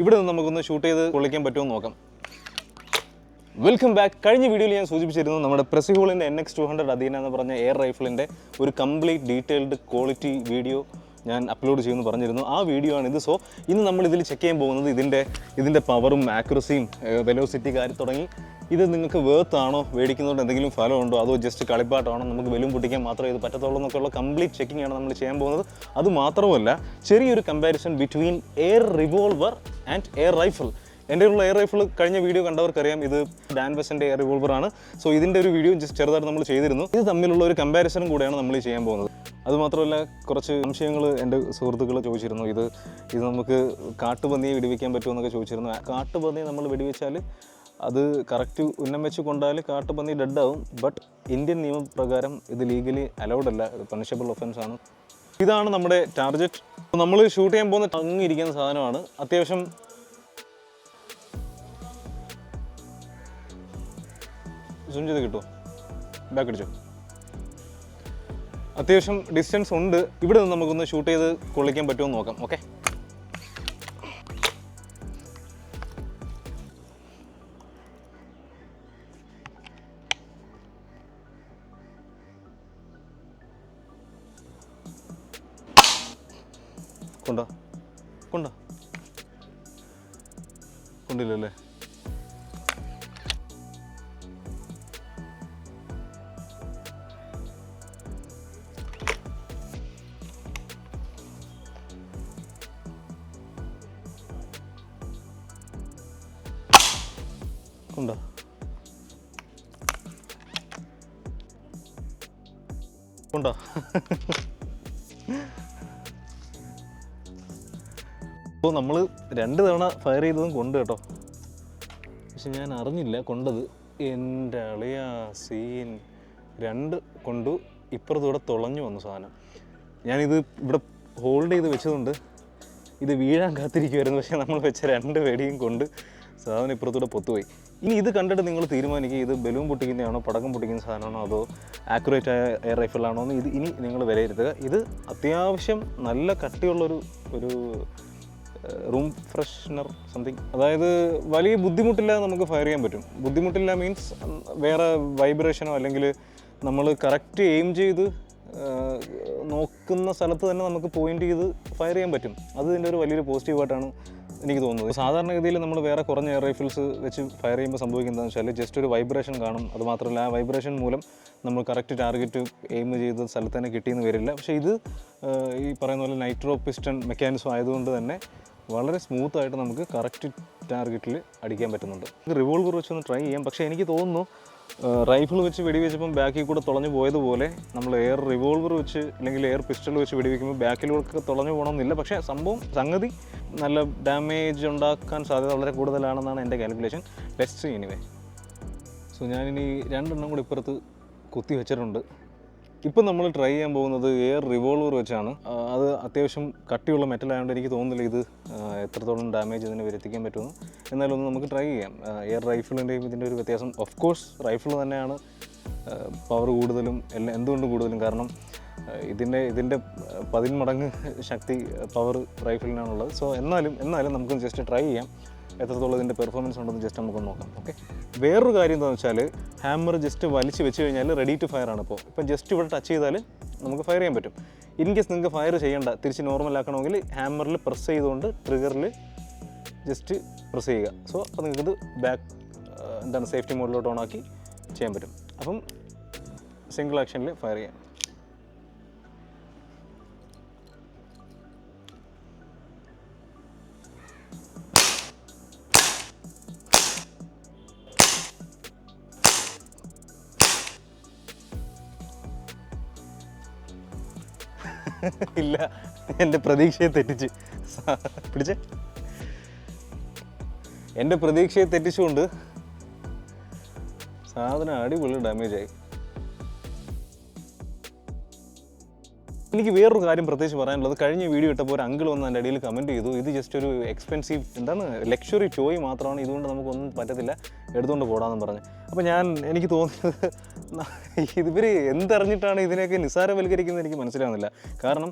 ഇവിടെ നിന്ന് നമുക്കൊന്ന് ഷൂട്ട് ചെയ്ത് കൊള്ളിക്കാൻ പറ്റുമോ നോക്കാം. വെൽക്കം ബാക്ക് കഴിഞ്ഞ വീഡിയോയിൽ ഞാൻ സൂചിപ്പിച്ചിരുന്നു നമ്മുടെ പ്രസിഹോളിന്റെ എൻ എക്സ് ടു ഹൺഡ്രഡ് അധീന എന്ന് പറഞ്ഞ എയർ റൈഫിളിന്റെ ഒരു കംപ്ലീറ്റ് ഡീറ്റെയിൽഡ് ക്വാളിറ്റി വീഡിയോ ഞാൻ അപ്ലോഡ് ചെയ്യുമെന്ന് പറഞ്ഞിരുന്നു. ആ വീഡിയോ ആണിത് സോ ഇന്ന് നമ്മൾ ഇതിൽ ചെക്ക് ചെയ്യാൻ പോകുന്നത് ഇതിന്റെ ഇതിന്റെ പവറും ആക്യുറസിയും വെലോസിറ്റി കാര്യം തുടങ്ങി. ഇത് നിങ്ങൾക്ക് വേർത്ത് ആണോ മേടിക്കുന്നതുകൊണ്ട് എന്തെങ്കിലും ഫലമുണ്ടോ അതോ ജസ്റ്റ് കളിപ്പാട്ടാണോ നമുക്ക് വെലും പൊട്ടിക്കാൻ മാത്രമേ ഇത് പറ്റത്തുള്ളൂ എന്നൊക്കെയുള്ള കംപ്ലീറ്റ് ചെക്കിംഗ് ആണ് നമ്മൾ ചെയ്യാൻ പോകുന്നത്. അത് മാത്രമല്ല ചെറിയൊരു comparison between air revolver and air rifle എന്റെ ഉള്ള എയർ റൈഫിൾ കഴിഞ്ഞ വീഡിയോ കണ്ടവർക്കറിയാം. ഇത് ഡാൻവസിന്റെ എയർ റിവോൾവർ ആണ്. സോ ഇതിന്റെ ഒരു വീഡിയോ ജസ്റ്റ് ചെറുതായിട്ട് നമ്മൾ ചെയ്തിരുന്നു. ഇത് തമ്മിലുള്ള ഒരു കമ്പാരിസണും കൂടെയാണ് നമ്മൾ ചെയ്യാൻ പോകുന്നത്. അതുമാത്രമല്ല കുറച്ച് സംശയങ്ങൾ എന്റെ സുഹൃത്തുക്കൾ ചോദിച്ചിരുന്നു. ഇത് ഇത് നമുക്ക് കാട്ടുപന്നിയെ വെടിവെക്കാൻ പറ്റുമോ എന്നൊക്കെ ചോദിച്ചിരുന്നു. കാട്ടുപന്നിയെ നമ്മൾ വെടിവെച്ചാൽ അത് കറക്റ്റ് ഉന്നം വെച്ച് കൊണ്ടാൽ കാട്ടുപന്നി ഡെഡ് ആവും. ബട്ട് ഇന്ത്യൻ നിയമപ്രകാരം ഇത് ലീഗലി അലൗഡ് അല്ല. പണിഷബിൾ ഒഫൻസ് ആണ്. ഇതാണ് നമ്മുടെ ടാർജറ്റ്. നമ്മൾ ഷൂട്ട് ചെയ്യാൻ പോകുന്ന തങ്ങിയിരിക്കുന്ന സാധനമാണ്. അത്യാവശ്യം സൂം ചെയ്ത് കിട്ടുമോ ബാക്ക് അടിച്ചോ. അത്യാവശ്യം ഡിസ്റ്റൻസ് ഉണ്ട്. ഇവിടെ നിന്ന് നമുക്കൊന്ന് ഷൂട്ട് ചെയ്ത് കൊള്ളിക്കാൻ പറ്റുമോ നോക്കാം. ഓക്കെ കൊണ്ടോ കൊണ്ടോ. കൊണ്ടില്ലല്ലേ? കൊണ്ടോ. കൊണ്ടോ. അപ്പോൾ നമ്മൾ രണ്ട് തവണ ഫയർ ചെയ്തതും കൊണ്ട് കേട്ടോ. പക്ഷെ ഞാൻ അറിഞ്ഞില്ല കൊണ്ടത്. എന്റെ അളിയ സീൻ രണ്ട് കൊണ്ടു ഇപ്പുറത്തൂടെ തുളഞ്ഞു വന്നു സാധനം. ഞാനിത് ഇവിടെ ഹോൾഡ് ചെയ്ത് വെച്ചതുകൊണ്ട് ഇത് വീഴാൻ കാത്തിരിക്കുമായിരുന്നു പക്ഷേ നമ്മൾ വെച്ച രണ്ട് വെടിയും കൊണ്ട് സാധനം ഇപ്പുറത്തൂടെ പൊത്തുപോയി. ഇനി ഇത് കണ്ടിട്ട് നിങ്ങൾ തീരുമാനിക്കുക ഇത് ബലൂൺ പൊട്ടിക്കുന്നതാണോ പടക്കം പൊട്ടിക്കുന്ന സാധനമാണോ അതോ ആക്യുറേറ്റ് ആയ എയർ റൈഫിളാണോ എന്ന് ഇത് ഇനി നിങ്ങൾ വിലയിരുത്തുക. ഇത് അത്യാവശ്യം നല്ല കട്ടിയുള്ളൊരു ഒരു റൂം ഫ്രഷ്നർ സംതിങ് അതായത് വലിയ ബുദ്ധിമുട്ടില്ലാതെ നമുക്ക് ഫയർ ചെയ്യാൻ പറ്റും. ബുദ്ധിമുട്ടില്ല മീൻസ് വേറെ വൈബ്രേഷനോ അല്ലെങ്കിൽ നമ്മൾ കറക്റ്റ് എയിം ചെയ്ത് നോക്കുന്ന സ്ഥലത്ത് തന്നെ നമുക്ക് പോയിന്റ് ചെയ്ത് ഫയർ ചെയ്യാൻ പറ്റും. അത് ഇതിന്റെ ഒരു വലിയൊരു പോസിറ്റീവായിട്ടാണ് എനിക്ക് തോന്നുന്നത്. സാധാരണഗതിയിൽ നമ്മൾ വേറെ കുറഞ്ഞ എയർ റൈഫിൾസ് വെച്ച് ഫയർ ചെയ്യുമ്പോൾ സംഭവിക്കുന്നതെന്ന് വെച്ചാൽ ജസ്റ്റ് ഒരു വൈബ്രേഷൻ കാണും. അത് മാത്രമല്ല ആ വൈബ്രേഷൻ മൂലം നമ്മൾ കറക്റ്റ് ടാർഗറ്റ് എയിം ചെയ്ത സ്ഥലത്ത് തന്നെ കിട്ടിയെന്ന് വരില്ല. പക്ഷേ ഇത് ഈ പറയുന്ന പോലെ നൈട്രോ പിസ്റ്റൺ മെക്കാനിസം ആയതുകൊണ്ട് തന്നെ വളരെ സ്മൂത്തായിട്ട് നമുക്ക് കറക്റ്റ് ടാർഗറ്റിൽ അടിക്കാൻ പറ്റുന്നുണ്ട്. റിവോൾവർ വെച്ച് ഒന്ന് ട്രൈ ചെയ്യാം. പക്ഷേ എനിക്ക് തോന്നുന്നു റൈഫിൾ വെച്ച് വെടിവെച്ചപ്പം ബാക്കിൽ കൂടെ തുളഞ്ഞു പോയതുപോലെ നമ്മൾ എയർ റിവോൾവർ വെച്ച് അല്ലെങ്കിൽ എയർ പിസ്റ്റൾ വെച്ച് വെടിവെക്കുമ്പോൾ ബാക്കിലൂടെ തുളഞ്ഞു പോകണമെന്നില്ല. പക്ഷേ സംഭവം സംഗതി നല്ല ഡാമേജ് ഉണ്ടാക്കാൻ സാധ്യത വളരെ കൂടുതലാണെന്നാണ് എന്റെ കാൽക്കുലേഷൻ ബെസ്റ്റ് എനിവേ സോ ഞാനിനി രണ്ടെണ്ണം കൂടി ഇപ്പുറത്ത് കുത്തി വെച്ചിട്ടുണ്ട്. ഇപ്പം നമ്മൾ ട്രൈ ചെയ്യാൻ പോകുന്നത് എയർ റിവോൾവർ വെച്ചാണ്. അത് അത്യാവശ്യം കട്ടിയുള്ള മെറ്റൽ ആയതുകൊണ്ട് എനിക്ക് തോന്നുന്നില്ല ഇത് എത്രത്തോളം ഡാമേജ് ഇതിനെ വരുത്തിക്കാൻ പറ്റുമെന്ന്. ഒന്ന് നമുക്ക് ട്രൈ ചെയ്യാം. എയർ റൈഫിളിന്റെയും ഇതിന്റെ ഒരു വ്യത്യാസം. ഓഫ് കോഴ്സ് റൈഫിൾ തന്നെയാണ് പവർ കൂടുതലും എല്ലാം എന്തുകൊണ്ടും കൂടുതലും കാരണം ഇതിന്റെ ഇതിന്റെ പതിന്മടങ്ങ് ശക്തി പവർ റൈഫിളിനാണുള്ളത് സോ എന്നാലും എന്നാലും നമുക്ക് ജസ്റ്റ് ട്രൈ ചെയ്യാം. എത്രത്തോളം ഇതിന്റെ പെർഫോമൻസ് ഉണ്ടെന്ന് ജസ്റ്റ് നമുക്കൊന്ന് നോക്കാം. ഓക്കെ വേറൊരു കാര്യം എന്താണെന്ന് വെച്ചാൽ ഹാമർ ജസ്റ്റ് വലിച്ചു വെച്ച് കഴിഞ്ഞാൽ റെഡി ടു ഫയർ ആണ് ഇപ്പോൾ ഇപ്പം ജസ്റ്റ് ഇവിടെ ടച്ച് ചെയ്താൽ നമുക്ക് ഫയർ ചെയ്യാൻ പറ്റും. ഇൻ കേസ് നിങ്ങൾക്ക് ഫയർ ചെയ്യേണ്ട തിരിച്ച് നോർമൽ ആക്കണമെങ്കിൽ ഹാമറിൽ പ്രസ് ചെയ്തുകൊണ്ട് ട്രിഗറിൽ ജസ്റ്റ് പ്രസ് ചെയ്യുക. സോ അപ്പോൾ നിങ്ങൾക്കിത് ബാക്ക് എന്താണ് സേഫ്റ്റി മോഡിലോട്ട് ഓൺ ആക്കി ചെയ്യാൻ പറ്റും. അപ്പം സിംഗിൾ ആക്ഷനിൽ ഫയർ ചെയ്യാം. ഇല്ല. എന്റെ പ്രതീക്ഷയെ തെറ്റിച്ച്. പിടിച്ചേ. എന്റെ പ്രതീക്ഷയെ തെറ്റിച്ചുകൊണ്ട് സാധനം അടിപൊളി ഡാമേജ് ആയി. എനിക്ക് വേറൊരു കാര്യം പ്രത്യേകിച്ച് പറയാനുള്ളത്. കഴിഞ്ഞ വീഡിയോ ഇട്ടപ്പോൾ ഒരു അങ്കിൾ വന്ന് എന്റെ ഇടയിൽ കമന്റ് ചെയ്തു. ഇത് ജസ്റ്റ് ഒരു എക്സ്പെൻസീവ് എന്താണ് ലക്ഷറി ടോയ് മാത്രമാണ്. ഇതുകൊണ്ട് നമുക്കൊന്നും പറ്റത്തില്ല. എടുത്തുകൊണ്ട് പോടാമെന്ന് പറഞ്ഞു. അപ്പോൾ ഞാൻ എനിക്ക് തോന്നുന്നത് ഇവർ എന്തറിഞ്ഞിട്ടാണ് ഇതിനെയൊക്കെ നിസ്സാരവൽക്കരിക്കുന്നത് എനിക്ക് മനസ്സിലാവുന്നില്ല. കാരണം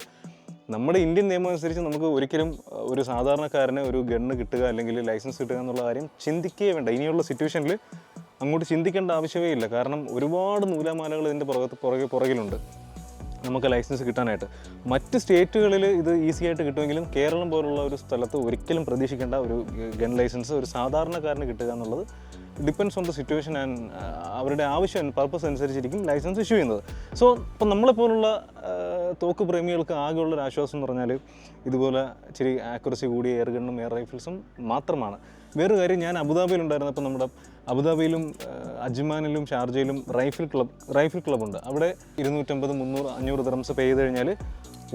നമ്മുടെ ഇന്ത്യൻ നിയമം അനുസരിച്ച് നമുക്ക് ഒരിക്കലും ഒരു സാധാരണക്കാരന് ഒരു ഗണ്ണ് കിട്ടുക അല്ലെങ്കിൽ ലൈസൻസ് കിട്ടുക എന്നുള്ള കാര്യം ചിന്തിക്കുകയേ വേണ്ട. ഇനിയുള്ള സിറ്റുവേഷനിൽ അങ്ങോട്ട് ചിന്തിക്കേണ്ട ആവശ്യമേ ഇല്ല. കാരണം ഒരുപാട് നൂലാമാലകൾ ഇതിന്റെ പുറകത്ത് പുറകെ പുറകിലുണ്ട് നമുക്ക് ലൈസൻസ് കിട്ടാനായിട്ട്. മറ്റ് സ്റ്റേറ്റുകളിൽ ഇത് ഈസി ആയിട്ട് കിട്ടുമെങ്കിലും കേരളം പോലുള്ള ഒരു സ്ഥലത്ത് ഒരിക്കലും പ്രതീക്ഷിക്കേണ്ട ഒരു ഗൺ ലൈസൻസ് ഒരു സാധാരണക്കാരന് കിട്ടുക എന്നുള്ളത് depends on the situation and അവരുടെ ആവശ്യം പർപ്പസ് അനുസരിച്ചിരിക്കും ലൈസൻസ് ഇഷ്യൂ ചെയ്യുന്നത്. സോ ഇപ്പം നമ്മളെപ്പോലുള്ള തോക്ക് പ്രേമികൾക്ക് ആകെയുള്ളൊരു ആശ്വാസം എന്ന് പറഞ്ഞാൽ ഇതുപോലെ ഇച്ചിരി ആക്യുറസി കൂടിയ എയർ ഗണ്ണും എയർ റൈഫിൾസും മാത്രമാണ്. വേറൊരു കാര്യം ഞാൻ അബുദാബിയിൽ ഉണ്ടായിരുന്നപ്പോൾ നമ്മുടെ അബുദാബിയിലും അജ്മാനിലും ഷാർജയിലും റൈഫിൾ ക്ലബ് റൈഫിൾ ക്ലബ്ബുണ്ട് അവിടെ ഇരുന്നൂറ്റമ്പത് മുന്നൂറ് അഞ്ഞൂറ് ദ്രംസ് പേ ചെയ്ത് കഴിഞ്ഞാൽ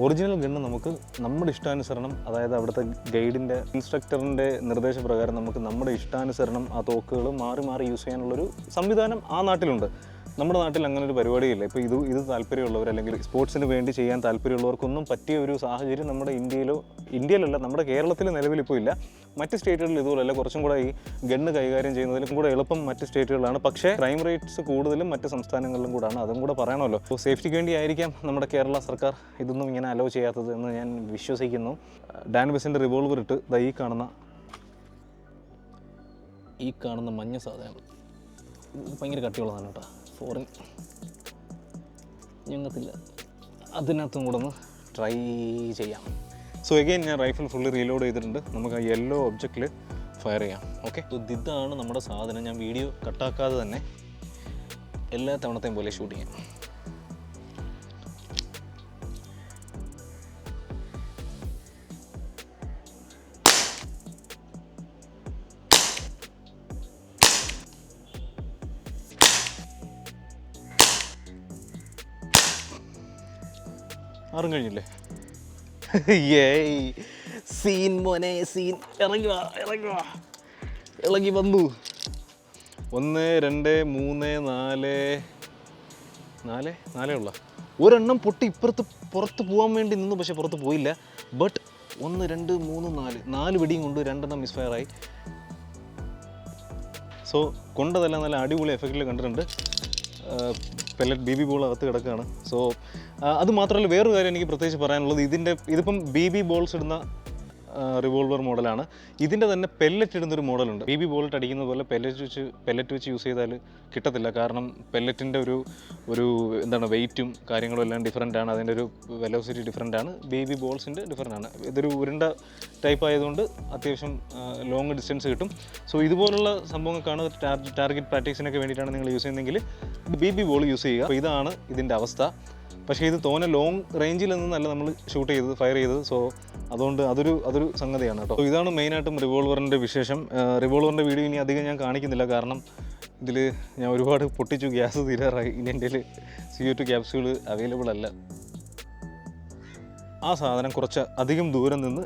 ഒറിജിനൽ ഗണ്ണ് നമുക്ക് നമ്മുടെ ഇഷ്ടാനുസരണം അതായത് അവിടുത്തെ ഗൈഡിന്റെ ഇൻസ്ട്രക്ടറിന്റെ നിർദ്ദേശപ്രകാരം നമുക്ക് നമ്മുടെ ഇഷ്ടാനുസരണം ആ തോക്കുകൾ മാറി മാറി യൂസ് ചെയ്യാനുള്ളൊരു സംവിധാനം ആ നാട്ടിലുണ്ട്. നമ്മുടെ നാട്ടിൽ അങ്ങനെ ഒരു പരിപാടിയില്ല. ഇപ്പോൾ ഇത് ഇത് താല്പര്യമുള്ളവർ അല്ലെങ്കിൽ സ്പോർട്സിന് വേണ്ടി ചെയ്യാൻ താല്പര്യമുള്ളവർക്കൊന്നും പറ്റിയ ഒരു സാഹചര്യം നമ്മുടെ ഇന്ത്യയിലോ ഇന്ത്യയിലല്ല നമ്മുടെ കേരളത്തിൽ നിലവിൽ ഇപ്പോൾ ഇല്ല. മറ്റ് സ്റ്റേറ്റുകളിൽ ഇതുപോലല്ല കുറച്ചും കൂടെ ഈ ഗണ്ണ് കൈകാര്യം ചെയ്യുന്നതിലും കൂടെ എളുപ്പം മറ്റ് സ്റ്റേറ്റുകളാണ് പക്ഷേ ക്രൈം റേറ്റ്സ് കൂടുതലും മറ്റ് സംസ്ഥാനങ്ങളിലും കൂടാണ്. അതും കൂടെ പറയണമല്ലോ. അപ്പോൾ സേഫ്റ്റിക്ക് വേണ്ടി ആയിരിക്കാം നമ്മുടെ കേരള സർക്കാർ ഇതൊന്നും ഇങ്ങനെ അലോ ചെയ്യാത്തത് എന്ന് ഞാൻ വിശ്വസിക്കുന്നു. ഡാൻ ബസിന്റെ റിവോൾവർ ഇട്ട് ദാ ഈ കാണുന്ന ഈ കാണുന്ന മഞ്ഞ സാധനം. ഭയങ്കര കട്ടിയുള്ളതാണ് കേട്ടോ. ഫോറിൻ ഞങ്ങൾക്കില്ല അതിനകത്തും കൂടെ ഒന്ന് ട്രൈ ചെയ്യാം. സോ എഗെയിൻ ഞാൻ റൈഫിൾ ഫുള്ള് റീലോഡ് ചെയ്തിട്ടുണ്ട്. നമുക്ക് ആ യെല്ലോ ഒബ്ജക്റ്റിൽ ഫയർ ചെയ്യാം. ഓക്കെ ഇതാണ് നമ്മുടെ സാധനം. ഞാൻ വീഡിയോ കട്ടാക്കാതെ തന്നെ എല്ലാ തവണത്തെയും പോലെ ഷൂട്ട് ചെയ്യാം. ആറും കഴിഞ്ഞില്ലേ? ഏയ്. സീൻ മോനെ സീൻ. ഇറങ്ങി വാ ഇറങ്ങി വാ ഇളകി വന്നു. ഒന്ന് രണ്ട് മൂന്ന് നാല്. നാല്? നാലേ ഉള്ള? ഒരെണ്ണം പൊട്ടി ഇപ്പുറത്ത് പുറത്ത് പോകാൻ വേണ്ടി നിന്നു പക്ഷെ പുറത്ത് പോയില്ല. ബട്ട് ഒന്ന് രണ്ട് മൂന്ന് നാല്. നാല് വെടിയും കൊണ്ട് രണ്ടെണ്ണം മിസ്ഫയർ ആയി. സോ കൊണ്ടതെല്ലാം നല്ല അടിപൊളി എഫക്റ്റിൽ കണ്ടിട്ടുണ്ട്. പെല്ലറ്റ് ബി ബി ബോൾ അകത്ത് കിടക്കുകയാണ്. സോ അത് മാത്രമല്ല വേറൊരു കാര്യം എനിക്ക് പ്രത്യേകിച്ച് പറയാനുള്ളത്. ഇതിന്റെ ഇതിപ്പം ബി ബി ബോൾസ് ഇടുന്ന റിവോൾവർ മോഡലാണ്. ഇതിന്റെ തന്നെ പെല്ലറ്റ് ഇടുന്നൊരു മോഡലുണ്ട്. ബി ബി ബോൾട്ട് അടിക്കുന്ന പോലെ പെല്ലറ്റ് വെച്ച് പെല്ലറ്റ് വെച്ച് യൂസ് ചെയ്താൽ കിട്ടത്തില്ല. കാരണം പെല്ലറ്റിന്റെ ഒരു ഒരു എന്താണ് വെയിറ്റും കാര്യങ്ങളും എല്ലാം ഡിഫറെന്റ് ആണ്. അതിന്റെ ഒരു വെലോസിറ്റി ഡിഫറെന്റ് ആണ്. ബി ബി ബോൾസിന്റെ ഡിഫറെന്റ് ആണ്. ഇതൊരു ഉരുണ്ട ടൈപ്പ് ആയതുകൊണ്ട് അത്യാവശ്യം ലോങ് ഡിസ്റ്റൻസ് കിട്ടും. സോ ഇതുപോലുള്ള സംഭവങ്ങൾക്കാണ് ടാർഗറ്റ് പ്രാക്ടീസിനൊക്കെ വേണ്ടിയിട്ടാണ് നിങ്ങൾ യൂസ് ചെയ്യുന്നതെങ്കിൽ ബി ബി ബോൾ യൂസ് ചെയ്യുക. അപ്പോൾ ഇതാണ് ഇതിന്റെ അവസ്ഥ. പക്ഷേ ഇത് തോനെ ലോങ് റേഞ്ചിൽ നിന്നല്ല നമ്മൾ ഷൂട്ട് ചെയ്തത് ഫയർ ചെയ്തത്. സോ അതുകൊണ്ട് അതൊരു അതൊരു സംഗതിയാണ് കേട്ടോ. ഇതാണ് മെയിനായിട്ടും റിവോൾവറിന്റെ വിശേഷം. റിവോൾവറിന്റെ വീഡിയോ ഇനി അധികം ഞാൻ കാണിക്കുന്നില്ല. കാരണം ഇതിൽ ഞാൻ ഒരുപാട് പൊട്ടിച്ചു ഗ്യാസ് തീരാറായി. ഇനി എന്റെ C O two capsule available അല്ല. ആ സാധനം കുറച്ച് അധികം ദൂരം നിന്ന്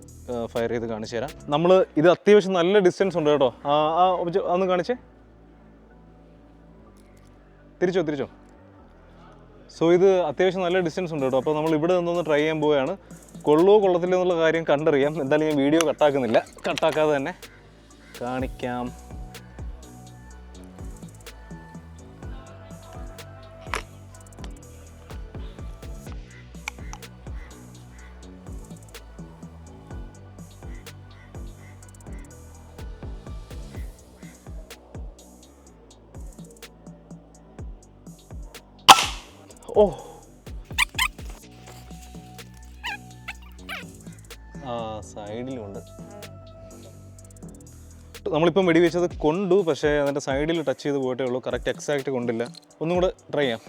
ഫയർ ചെയ്ത് കാണിച്ചു തരാം. നമ്മൾ ഇത് അത്യാവശ്യം നല്ല ഡിസ്റ്റൻസ് ഉണ്ട് കേട്ടോ. ആ ആ അതൊന്ന് കാണിച്ചേ? തിരിച്ചോ തിരിച്ചോ? സോ ഇത് അത്യാവശ്യം നല്ല ഡിസ്റ്റൻസ് ഉണ്ട് കേട്ടോ. അപ്പോൾ നമ്മൾ ഇവിടെ നിന്നൊന്ന് ട്രൈ ചെയ്യാൻ പോവുകയാണ്. കൊള്ളോ കൊള്ളത്തില്ല എന്നുള്ള കാര്യം കണ്ടറിയാം. എന്തായാലും ഞാൻ വീഡിയോ കട്ടാക്കുന്നില്ല കട്ടാക്കാതെ തന്നെ കാണിക്കാം. സൈഡിലുണ്ട്. നമ്മളിപ്പം വെടിവെച്ചത് കൊണ്ടു പക്ഷേ അതിന്റെ സൈഡിൽ ടച്ച് ചെയ്ത് പോയിട്ടേ ഉള്ളൂ. കറക്റ്റ് എക്സാക്റ്റ് കൊണ്ടില്ല. ഒന്നും കൂടെ ട്രൈ ചെയ്യാം.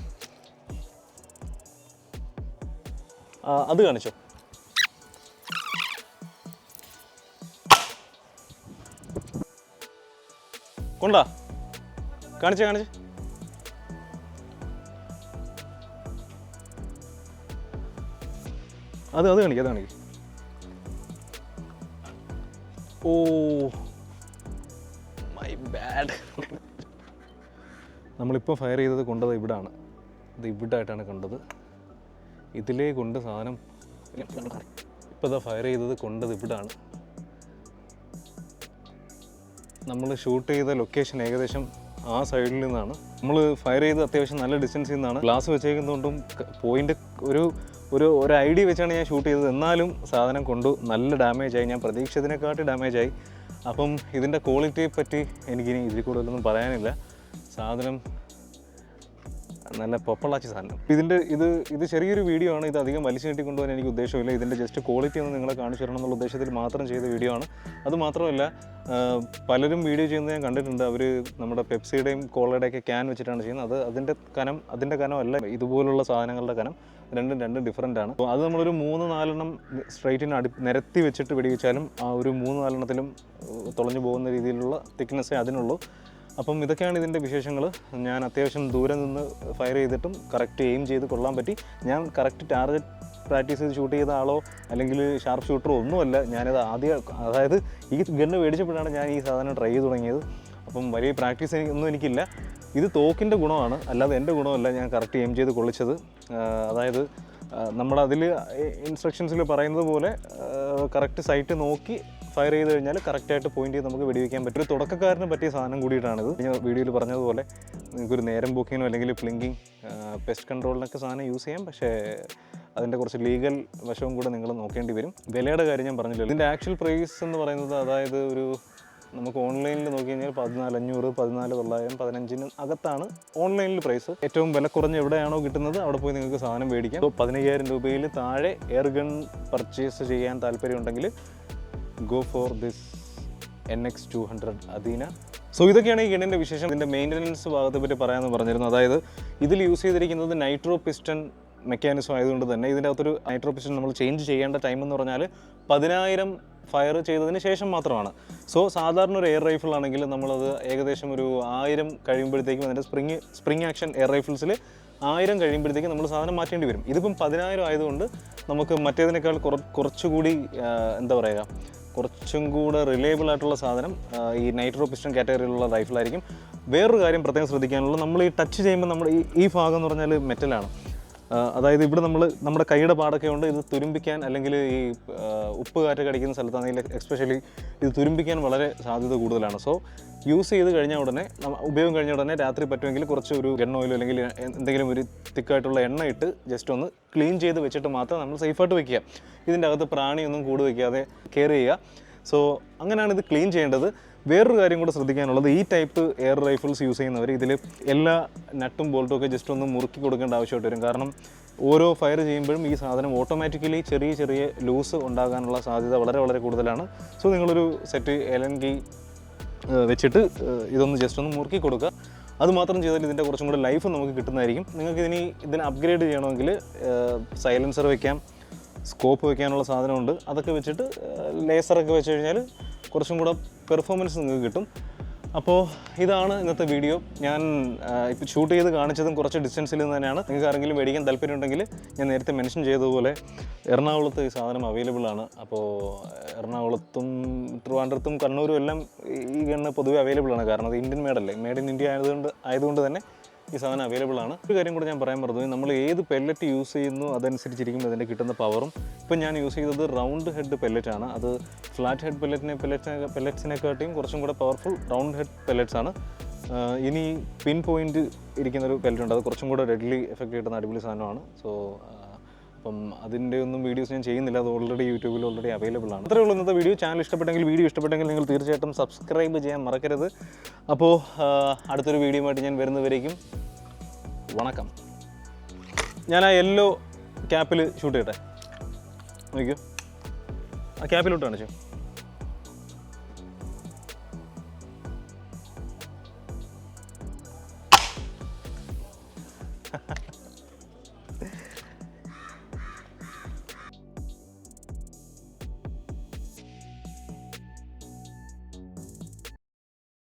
അത് കാണിച്ചോ. കൊണ്ടാ? കാണിച്ചേ കാണിച്ചേ. അത് അത് കാണിക്കാം അത് കാണിക്കാം. ഓ മൈ ബാഡ് നമ്മളിപ്പോൾ ഫയർ ചെയ്തത് കൊണ്ടത് ഇവിടാണ്. ഇത് ഇവിടായിട്ടാണ് കണ്ടത്. ഇതിലേ കൊണ്ട് സാധനം ഇപ്പോൾ ഇതാ ഫയർ ചെയ്തത് കൊണ്ടത് ഇവിടാണ്. നമ്മൾ ഷൂട്ട് ചെയ്ത ലൊക്കേഷൻ ഏകദേശം ആ സൈഡിൽ നിന്നാണ്. നമ്മൾ ഫയർ ചെയ്ത് അത്യാവശ്യം നല്ല ഡിസ്റ്റൻസിൽ നിന്നാണ്. ഗ്ലാസ് വെച്ചേക്കുന്നതുകൊണ്ടും പോയിന്റ് ഒരു ഒരു ഒരു ഐഡിയ വെച്ചാണ് ഞാൻ ഷൂട്ട് ചെയ്തത്. എന്നാലും സാധനം കൊണ്ടു നല്ല ഡാമേജ് ആയി. ഞാൻ പ്രതീക്ഷിച്ചതിനെക്കാട്ടി ഡാമേജ് ആയി. അപ്പം ഇതിന്റെ ക്വാളിറ്റിയെ പറ്റി എനിക്കിനി ഇതിൽ കൂടുതലൊന്നും പറയാനില്ല. സാധനം നല്ല പൊപ്പളാച്ച സാധനം. ഇതിന്റെ ഇത് ഇത് ചെറിയൊരു വീഡിയോ ആണ്. ഇത് അധികം വലിച്ചു നീട്ടി കൊണ്ടുപോകാൻ എനിക്ക് ഉദ്ദേശമില്ല. ഇതിന്റെ ജസ്റ്റ് ക്വാളിറ്റി ഒന്ന് നിങ്ങളെ കാണിച്ചു തരണം എന്നുള്ള ഉദ്ദേശത്തിൽ മാത്രം ചെയ്ത വീഡിയോ ആണ്. അത് മാത്രമല്ല പലരും വീഡിയോ ചെയ്യുന്നത് ഞാൻ കണ്ടിട്ടുണ്ട്. അവർ നമ്മുടെ പെപ്സിയുടെയും കോളയുടെയൊക്കെ ക്യാൻ വെച്ചിട്ടാണ് ചെയ്യുന്നത്. അത് അതിന്റെ കനം അതിന്റെ കനമല്ല ഇതുപോലുള്ള സാധനങ്ങളുടെ കനം. രണ്ടും രണ്ടും ഡിഫറെന്റ് ആണ്. അപ്പോൾ അത് നമ്മളൊരു മൂന്ന് നാലെണ്ണം സ്ട്രൈറ്റിന് അടി നിരത്തി വെച്ചിട്ട് വെടിവെച്ചാലും ആ ഒരു മൂന്ന് നാലെണ്ണത്തിലും തുളഞ്ഞു പോകുന്ന രീതിയിലുള്ള തിക്നെസ്സേ അതിനുള്ളൂ. അപ്പം ഇതൊക്കെയാണ് ഇതിന്റെ വിശേഷങ്ങൾ ഞാൻ അത്യാവശ്യം ദൂരെ നിന്ന് ഫയർ ചെയ്തിട്ടും കറക്റ്റ് എയിം ചെയ്ത് കൊള്ളാൻ പറ്റി. ഞാൻ കറക്റ്റ് ടാർഗറ്റ് പ്രാക്ടീസ് ചെയ്ത് ഷൂട്ട് ചെയ്ത ആളോ അല്ലെങ്കിൽ ഷാർപ്പ് ഷൂട്ടറോ ഒന്നുമല്ല. ഞാനത് ആദ്യം അതായത് ഈ ഗണ്ണ് മേടിച്ചപ്പോഴാണ് ഞാൻ ഈ സാധനം ട്രൈ ചെയ്ത് തുടങ്ങിയത്. അപ്പം വലിയ പ്രാക്ടീസ് ഒന്നും എനിക്കില്ല. ഇത് തോക്കിന്റെ ഗുണമാണ്. അല്ലാതെ എന്റെ ഗുണമല്ല ഞാൻ കറക്റ്റ് എയിം ചെയ്ത് കൊള്ളിച്ചത്. അതായത് നമ്മളതിൽ ഇൻസ്ട്രക്ഷൻസിൽ പറയുന്നത് പോലെ കറക്റ്റ് സൈറ്റ് നോക്കി ഫയർ ചെയ്ത് കഴിഞ്ഞാൽ കറക്റ്റായിട്ട് പോയിന്റ് ചെയ്ത് നമുക്ക് വെടിവെക്കാൻ പറ്റും. ഒരു തുടക്കക്കാരന് പറ്റിയ സാധനം കൂടിയിട്ടാണിത് ഞാൻ വീഡിയോയിൽ പറഞ്ഞതുപോലെ നിങ്ങൾക്കൊരു നേരം ബുക്കിങ്ങിനോ അല്ലെങ്കിൽ ഫ്ലിങ്കിങ് പെസ്റ്റ് കൺട്രോളിനൊക്കെ സാധനം യൂസ് ചെയ്യാം. പക്ഷേ അതിന്റെ കുറച്ച് ലീഗൽ വശവും കൂടെ നിങ്ങൾ നോക്കേണ്ടി വരും. വിലയുടെ കാര്യം ഞാൻ പറഞ്ഞില്ലല്ലോ. ഇതിന്റെ ആക്ച്വൽ പ്രൈസ് എന്ന് പറയുന്നത് അതായത് ഒരു നമുക്ക് ഓൺലൈനിൽ നോക്കി കഴിഞ്ഞാൽ പതിനാല് അഞ്ഞൂറ് പതിനാല് തൊള്ളായിരം പതിനഞ്ചിന് അകത്താണ് ഓൺലൈനിൽ പ്രൈസ്. ഏറ്റവും വില കുറഞ്ഞ എവിടെയാണോ കിട്ടുന്നത് അവിടെ പോയി നിങ്ങൾക്ക് സാധനം മേടിക്കാം. അപ്പോൾ പതിനയ്യായിരം രൂപയിൽ താഴെ എയർ ഗൺ പർച്ചേസ് ചെയ്യാൻ താല്പര്യമുണ്ടെങ്കിൽ go for this N X two hundred Adeena so ഇതൊക്കെയാണ് ഈ ഗണ്ണിന്റെ വിശേഷം. ഇതിന്റെ മെയിന്റനൻസ് ഭാഗത്തെ പറ്റി പറയാമെന്ന് പറഞ്ഞിരുന്നു. അതായത് ഇതിൽ യൂസ് ചെയ്തിരിക്കുന്നത് നൈട്രോ പിസ്റ്റൺ മെക്കാനിസം ആയതുകൊണ്ട് തന്നെ ഇതിന്റെ അകത്തൊരു നൈട്രോ പിസ്റ്റൺ നമ്മൾ ചേഞ്ച് ചെയ്യേണ്ട ടൈം എന്ന് പറഞ്ഞാൽ പതിനായിരം ഫയർ ചെയ്തതിന് ശേഷം മാത്രമാണ്. സോ സാധാരണ ഒരു എയർ റൈഫിൾ ആണെങ്കിൽ നമ്മളത് ഏകദേശം ഒരു ആയിരം കഴിയുമ്പോഴത്തേക്കും അതിന്റെ സ്പ്രിങ് സ്പ്രിങ് ആക്ഷൻ എയർ റൈഫിൾസിൽ ആയിരം കഴിയുമ്പോഴത്തേക്കും നമ്മൾ സാധനം മാറ്റേണ്ടി വരും. ഇതിപ്പം പതിനായിരം ആയതുകൊണ്ട് നമുക്ക് മറ്റേതിനേക്കാൾ കുറ കുറച്ചുകൂടി എന്താ പറയുക കുറച്ചും കൂടെ റിലയബിൾ ആയിട്ടുള്ള സാധനം ഈ നൈട്രോ പിസ്റ്റൺ കാറ്റഗറിയിലുള്ള റൈഫിളായിരിക്കും വേറൊരു കാര്യം പ്രത്യേകം ശ്രദ്ധിക്കാനുള്ളത് നമ്മൾ ഈ ടച്ച് ചെയ്യുമ്പോൾ നമ്മൾ ഈ ഈ ഭാഗം എന്ന് പറഞ്ഞാൽ മെറ്റലാണ് അതായത് ഇവിടെ നമ്മൾ നമ്മുടെ കൈയുടെ പാടൊക്കെ ഉണ്ട് ഇത് തുരുമ്പിക്കാൻ അല്ലെങ്കിൽ ഈ ഉപ്പ് കാറ്റ് കടിക്കുന്ന സ്ഥലത്താണെങ്കിൽ എക്സ്പെഷ്യലി ഇത് തുരുമ്പിക്കാൻ വളരെ സാധ്യത കൂടുതലാണ്. സോ യൂസ് ചെയ്ത് കഴിഞ്ഞ ഉടനെ ഉപയോഗം കഴിഞ്ഞ ഉടനെ രാത്രി പറ്റുമെങ്കിൽ കുറച്ച് ഒരു എണ്ണ ഓയിലോ അല്ലെങ്കിൽ എന്തെങ്കിലും ഒരു തിക്കായിട്ടുള്ള എണ്ണ ഇട്ട് ജസ്റ്റ് ഒന്ന് ക്ലീൻ ചെയ്ത് വെച്ചിട്ട് മാത്രം നമ്മൾ സേഫായിട്ട് വെക്കുക. ഇതിന്റെ അകത്ത് പ്രാണിയൊന്നും കൂട് വയ്ക്കാതെ കെയർ ചെയ്യുക. സോ അങ്ങനെയാണ് ഇത് ക്ലീൻ ചെയ്യേണ്ടത്. വേറൊരു കാര്യം കൂടെ ശ്രദ്ധിക്കാനുള്ളത് ഈ ടൈപ്പ് എയർ റൈഫിൾസ് യൂസ് ചെയ്യുന്നവർ ഇതിൽ എല്ലാ നട്ടും ബോൾട്ടും ഒക്കെ ജസ്റ്റ് ഒന്ന് മുറുക്കി കൊടുക്കേണ്ട ആവശ്യമായിട്ട് വരും. കാരണം ഓരോ ഫയർ ചെയ്യുമ്പോഴും ഈ സാധനം ഓട്ടോമാറ്റിക്കലി ചെറിയ ചെറിയ ലൂസ് ഉണ്ടാകാനുള്ള സാധ്യത വളരെ വളരെ കൂടുതലാണ്. സോ നിങ്ങളൊരു സെറ്റ് എലൻകി വെച്ചിട്ട് ഏഹ് ഇതൊന്ന് ജസ്റ്റ് ഒന്ന് മുറുക്കി കൊടുക്കുക. അത് മാത്രം ചെയ്താൽ ഇതിന്റെ കുറച്ചും കൂടെ ലൈഫ് നമുക്ക് കിട്ടുന്നതായിരിക്കും. നിങ്ങൾക്ക് ഇതിനി ഇതിനെ അപ്ഗ്രേഡ് ചെയ്യണമെങ്കിൽ സൈലൻസർ വെക്കാം. സ്കോപ്പ് വെക്കാനുള്ള സാധനമുണ്ട്. അതൊക്കെ വെച്ചിട്ട് ലേസറൊക്കെ വെച്ച് കഴിഞ്ഞാൽ കുറച്ചും കൂടെ പെർഫോമൻസ് നിങ്ങൾക്ക് കിട്ടും. അപ്പോൾ ഇതാണ് ഇന്നത്തെ വീഡിയോ ഞാൻ ഇപ്പോൾ ഷൂട്ട് ചെയ്ത് കാണിച്ചതും കുറച്ച് ഡിസ്റ്റൻസിൽ നിന്ന് തന്നെയാണ്. നിങ്ങൾക്ക് ആരെങ്കിലും മേടിക്കാൻ താല്പര്യമുണ്ടെങ്കിൽ ഞാൻ നേരത്തെ മെൻഷൻ ചെയ്തതുപോലെ എറണാകുളത്ത് ഈ സാധനം അവൈലബിൾ ആണ്. അപ്പോൾ എറണാകുളത്തും ട്രിവാൻഡ്രത്തും കണ്ണൂരും എല്ലാം ഈ ഗണ്ണ് പൊതുവെ അവൈലബിൾ ആണ്. കാരണം അത് ഇന്ത്യൻ മേഡല്ലേ മേഡ് ഇൻ ഇന്ത്യ ആയതുകൊണ്ട് ആയതുകൊണ്ട് തന്നെ ഈ സാധനം അവൈലബിൾ ആണ്. ഒരു കാര്യം കൂടെ ഞാൻ പറയാൻ മറന്നു നമ്മൾ ഏത് പെല്ലറ്റ് യൂസ് ചെയ്യുന്നു അതനുസരിച്ചിരിക്കും അതിന്റെ കിട്ടുന്ന പവറും ഇപ്പം ഞാൻ യൂസ് ചെയ്തത് റൗണ്ട് ഹെഡ് പെല്ലറ്റ് ആണ്. അത് ഫ്ലാറ്റ് ഹെഡ് പെല്ലറ്റിനെ പെല്ലറ്റിനെ പെല്ലറ്റ്സിനെക്കാട്ടിയും കുറച്ചും കൂടെ പവർഫുൾ റൗണ്ട് ഹെഡ് പെല്ലറ്റ്സ് ആണ്. ഇനി പിൻ പോയിന്റ് ഇരിക്കുന്ന ഒരു പെല്ലറ്റ് ഉണ്ട്. അത് കുറച്ചും കൂടെ ഡെഡ്ലി എഫക്റ്റ് കിട്ടുന്ന അടിപൊളി സാധനമാണ്. സോ അപ്പം അതിന്റെ ഒന്നും വീഡിയോസ് ഞാൻ ചെയ്യുന്നില്ല. അത് ഓൾറെഡി യൂട്യൂബിൽ ഓൾറെഡി അവൈലബിൾ ആണ്. അത്രേ ഉള്ളൂ ഇന്നത്തെ വീഡിയോ ചാനൽ ഇഷ്ടപ്പെട്ടെങ്കിൽ വീഡിയോ ഇഷ്ടപ്പെട്ടെങ്കിൽ നിങ്ങൾ തീർച്ചയായിട്ടും സബ്സ്ക്രൈബ് ചെയ്യാൻ മറക്കരുത്. അപ്പോൾ അടുത്തൊരു വീഡിയോ ആയിട്ട് ഞാൻ വരുന്നവരേക്കും വണക്കം. ഞാൻ ആ യെല്ലോ ക്യാപ്പിൽ ഷൂട്ട് ചെയ്യട്ടെ? നോക്കിയോ ആ ക്യാപ്പിലോട്ട് കാണിച്ചു.